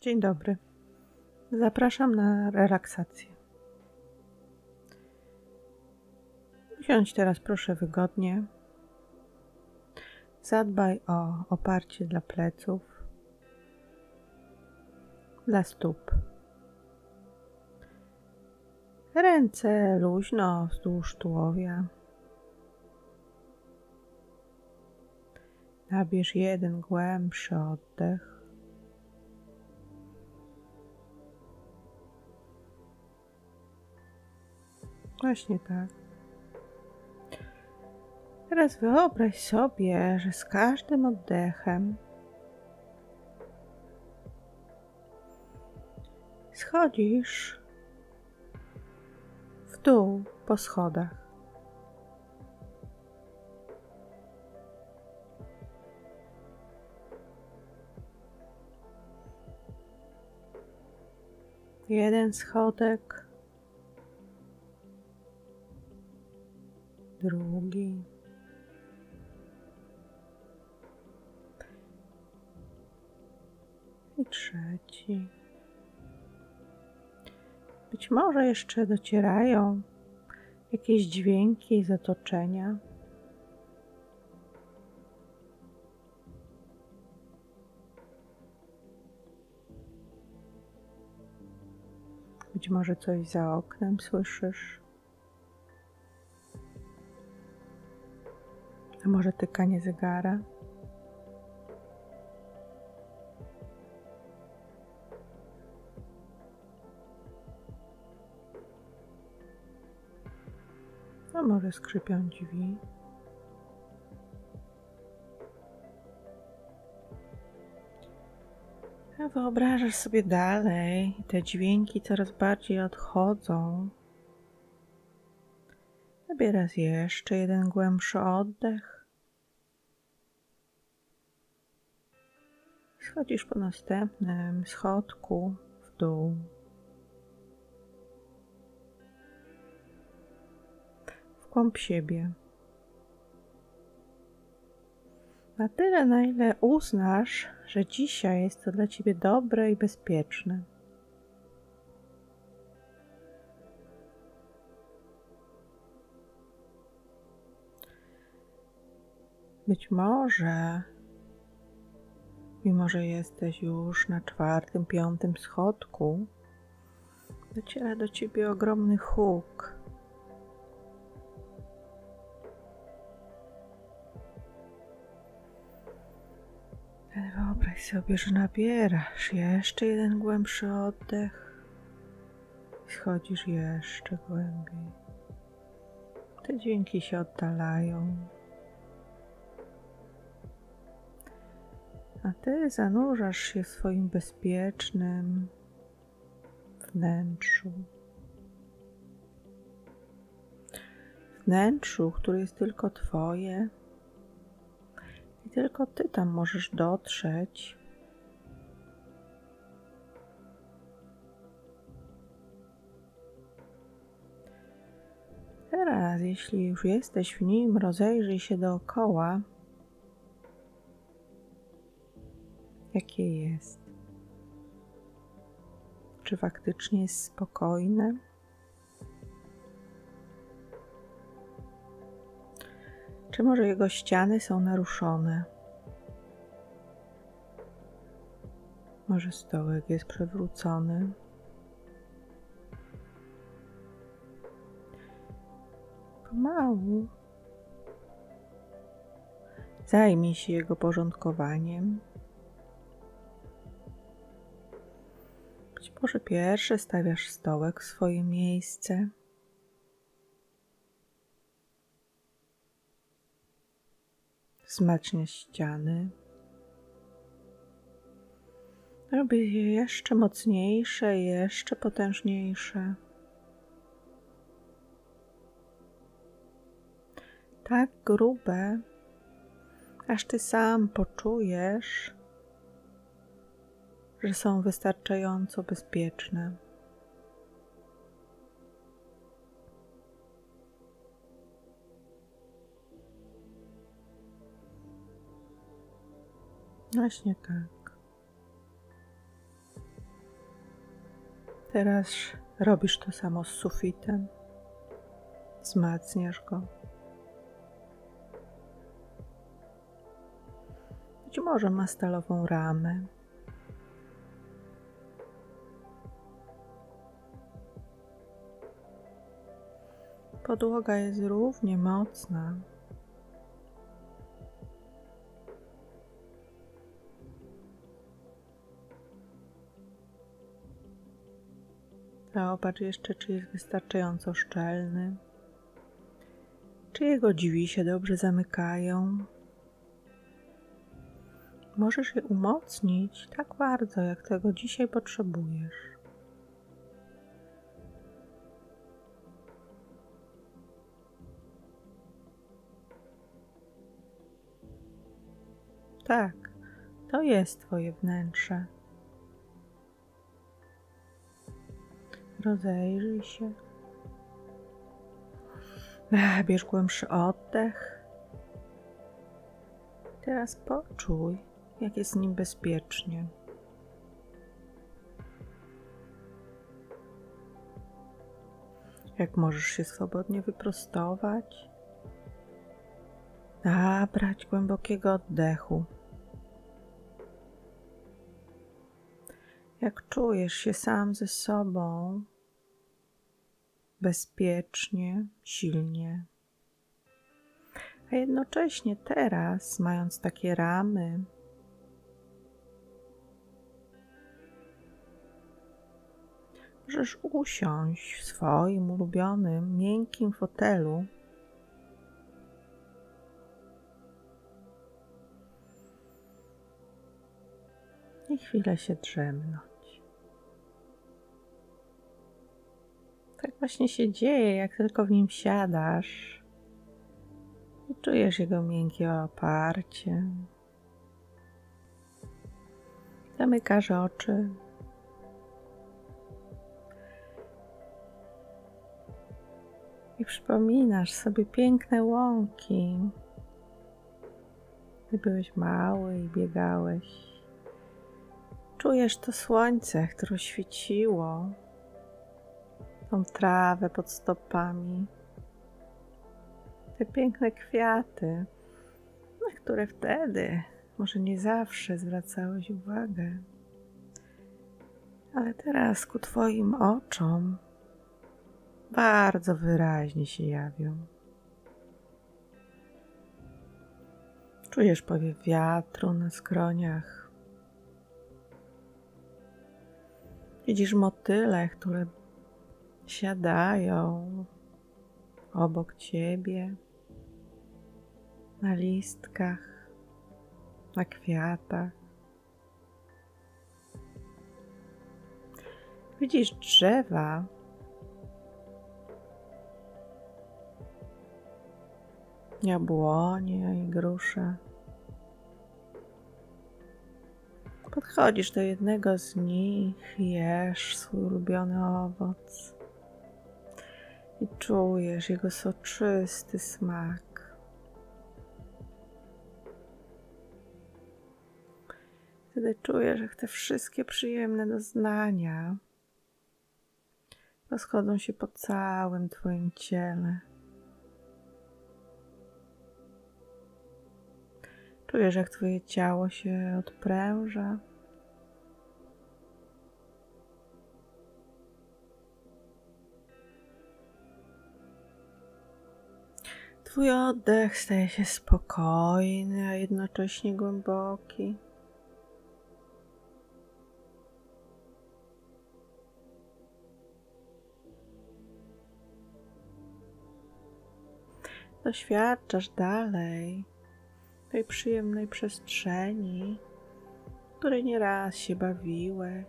Dzień dobry. Zapraszam na relaksację. Usiądź teraz proszę wygodnie. Zadbaj o oparcie dla pleców, dla stóp. Ręce luźno wzdłuż tułowia. Nabierz jeden głębszy oddech. Właśnie tak. Teraz wyobraź sobie, że z każdym oddechem schodzisz w dół po schodach. Jeden schodek, Być może jeszcze docierają jakieś dźwięki z otoczenia. Być może coś za oknem słyszysz. A może tykanie zegara? Skrzypią drzwi? Wyobrażasz sobie dalej, te dźwięki coraz bardziej odchodzą. Zabierasz jeszcze jeden głębszy oddech. Schodzisz po następnym schodku w dół. Głąb siebie. Na tyle, na ile uznasz, że dzisiaj jest to dla ciebie dobre i bezpieczne. Być może, mimo że jesteś już na czwartym, piątym schodku, dociera do ciebie ogromny huk. Wyobraź sobie, że nabierasz jeszcze jeden głębszy oddech i schodzisz jeszcze głębiej. Te dźwięki się oddalają. A ty zanurzasz się w swoim bezpiecznym wnętrzu. Wnętrzu, które jest tylko Twoje tylko Ty tam możesz dotrzeć. Teraz, jeśli już jesteś w nim, rozejrzyj się dookoła. Jakie jest? Czy faktycznie jest spokojne? Czy może jego ściany są naruszone? Może stołek jest przewrócony? Pomału zajmij się jego porządkowaniem. Być może pierwszy stawiasz stołek w swoje miejsce. Wzmacniasz ściany. Robisz je jeszcze mocniejsze, jeszcze potężniejsze. Tak grube, aż ty sam poczujesz, że są wystarczająco bezpieczne. Właśnie tak. Teraz robisz to samo z sufitem. Wzmacniasz go. Być może ma stalową ramę. Podłoga jest równie mocna. Zobacz jeszcze, czy jest wystarczająco szczelny. Czy jego drzwi się dobrze zamykają? Możesz je umocnić tak bardzo, jak tego dzisiaj potrzebujesz. Tak, to jest Twoje wnętrze. Rozejrzyj się. Bierz głębszy oddech. Teraz poczuj, jak jest nim bezpiecznie. Jak możesz się swobodnie wyprostować. Nabrać głębokiego oddechu. Jak czujesz się sam ze sobą, bezpiecznie, silnie. A jednocześnie teraz, mając takie ramy, możesz usiąść w swoim ulubionym, miękkim fotelu. I chwilę się drzemnąć. Tak właśnie się dzieje, jak tylko w nim siadasz i czujesz jego miękkie oparcie. Zamykasz oczy. I przypominasz sobie piękne łąki. Gdy byłeś mały i biegałeś. Czujesz to słońce, które świeciło, tą trawę pod stopami, te piękne kwiaty, na które wtedy może nie zawsze zwracałeś uwagę, ale teraz ku Twoim oczom bardzo wyraźnie się jawią. Czujesz powiew wiatru na skroniach. Widzisz motyle, które siadają obok ciebie, na listkach, na kwiatach. Widzisz drzewa, jabłonie i grusze. Podchodzisz do jednego z nich, jesz swój ulubiony owoc i czujesz jego soczysty smak. Wtedy czujesz, jak te wszystkie przyjemne doznania rozchodzą się po całym Twoim ciele. Czujesz, jak Twoje ciało się odpręża. Twój oddech staje się spokojny, a jednocześnie głęboki. Doświadczasz dalej tej przyjemnej przestrzeni, której nieraz się bawiłeś,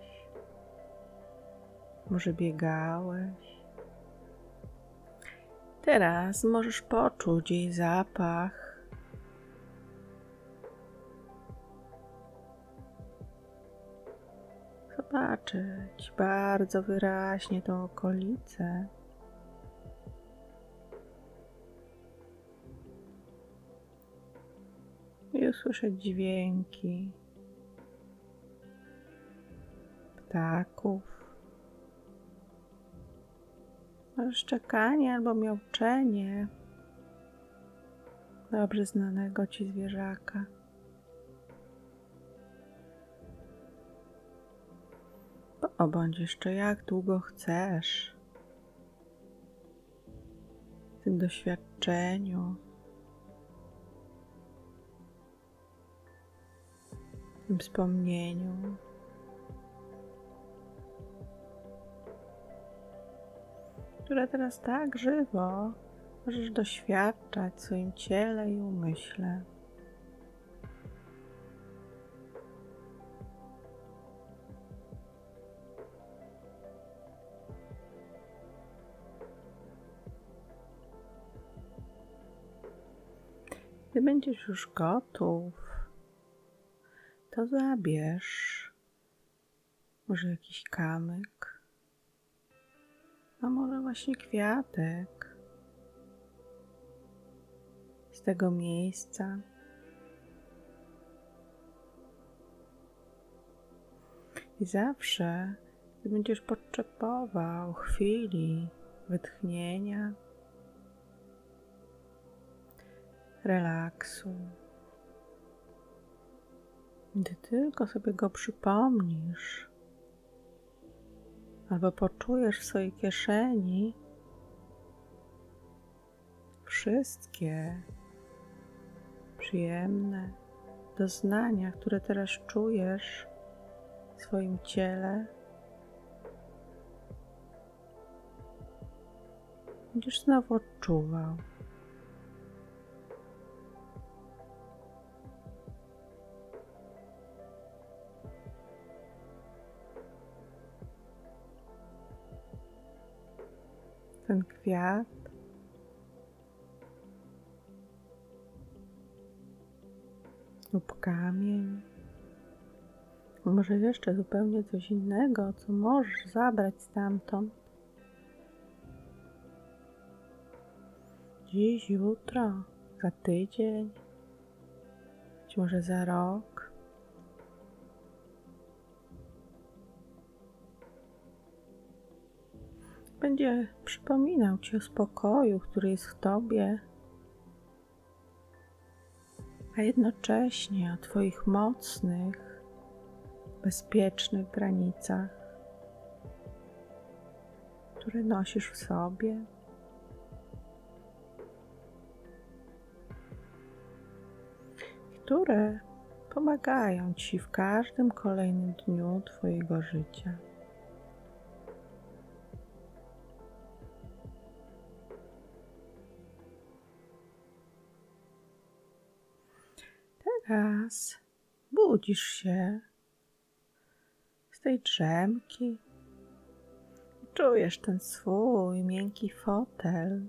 może biegałeś. Teraz możesz poczuć jej zapach. Zobaczyć bardzo wyraźnie tą okolicę. i usłyszeć dźwięki ptaków, Może szczekanie albo miauczenie dobrze znanego ci zwierzaka. Obądź jeszcze jak długo chcesz w tym doświadczeniu, w tym wspomnieniu. Które teraz tak żywo możesz doświadczać w swoim ciele i umyśle. Gdy będziesz już gotów, to zabierz może jakiś kamyk, a może właśnie kwiatek z tego miejsca. I zawsze, gdy będziesz potrzebował chwili wytchnienia, relaksu, gdy tylko sobie go przypomnisz, albo poczujesz w swojej kieszeni wszystkie przyjemne doznania, które teraz czujesz w swoim ciele, będziesz znowu odczuwał. Ten kwiat. Lub kamień. Może jeszcze zupełnie coś innego, co możesz zabrać stamtąd. Dziś, jutro, za tydzień, być może za rok. Będzie przypominał ci o spokoju, który jest w tobie, a jednocześnie o twoich mocnych, bezpiecznych granicach, które nosisz w sobie. Które pomagają ci w każdym kolejnym dniu Twojego życia. Teraz budzisz się z tej drzemki. Czujesz ten swój miękki fotel.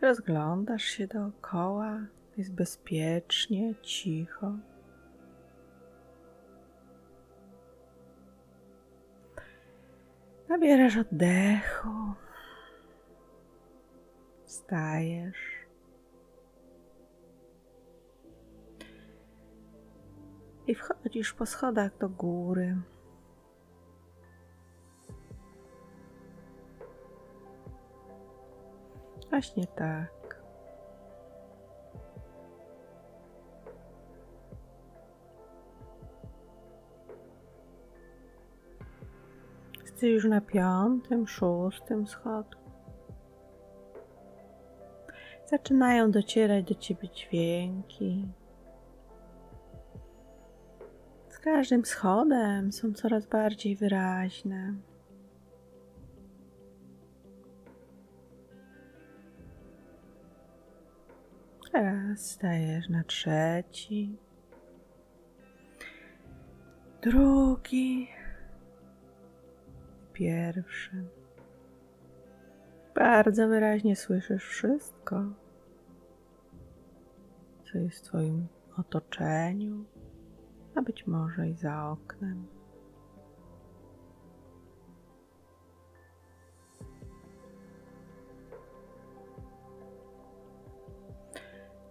Rozglądasz się dookoła, jest bezpiecznie, cicho. Nabierasz oddechu wstajesz. I wchodzisz po schodach do góry. Właśnie tak. Jesteś już na piątym, szóstym schodku zaczynają docierać do ciebie dźwięki. Z każdym schodem są coraz bardziej wyraźne. Teraz stajesz na trzeci, drugi, pierwszy. Bardzo wyraźnie słyszysz wszystko, co jest w Twoim otoczeniu, a być może i za oknem.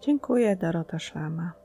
Dziękuję, Dorota Szlama.